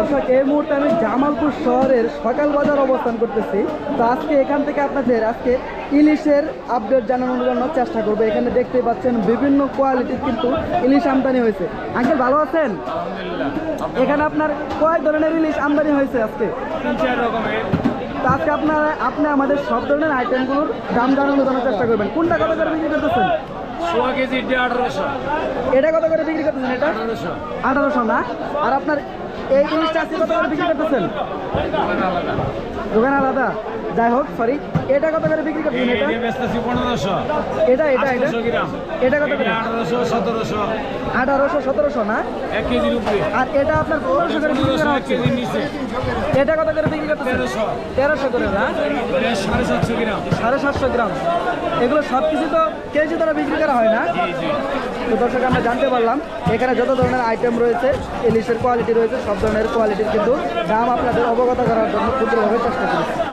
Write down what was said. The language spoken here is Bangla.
দর্শক এই মুহূর্তে আমি জামালপুর শহরের সকাল বাজার অবস্থান করতেছি। তো আজকে এখান থেকে আপনাদের আজকে ইলিশের আপডেট জানানোর জন্য চেষ্টা করব। এখানে দেখতে পাচ্ছেন বিভিন্ন কোয়ালিটির কিন্তু ইলিশ আমদানি হয়েছে। আঙ্কেল ভালো আছেন? এখানে আপনার কয় ধরনের ইলিশ আমদানি হয়েছে আজকে? আজকে আপনার আপনি আমাদের সব ধরনের আইটেমগুলোর দাম জানানোর জন্য চেষ্টা করবেন। কোনটা কত করে বিক্রি করতেছেন? সোয়া কেজি আঠারোশো এটা কত করে বিক্রি করতেছেন এটা আঠারোশো। না? আর আপনার এই জিনিসটা আজকে কত করে বিক্রি করতেছেন? দোকান আলাদা। যাই হোক সরি এটা কত করে বিক্রি করতেছেন এটা? এটা এটা এটা? এটা কত করে? আঠারোশো সতেরোশো। আঠারোশো সতেরোশো না? এক কেজির উপরে। আর এটা আপনার পনেরোশো করে বিক্রি করা হচ্ছে। এটা কত করে বিক্রি করতেছেন? তেরোশো। করে না? সাড়ে সাতশো গ্রাম। সাড়ে সাতশো গ্রাম। এগুলো সব কিছু তো কেজি দ্বারা বিক্রি করা হয় না? তো দর্শক, আমরা জানতে পারলাম, এখানে যত ধরনের আইটেম রয়েছে ইলিশের কোয়ালিটি রয়েছে, সব ধরনের কোয়ালিটির কিন্তু দাম আপনাদের অবগত করার জন্য ক্ষুদ্রভাবে চেষ্টা করেছি।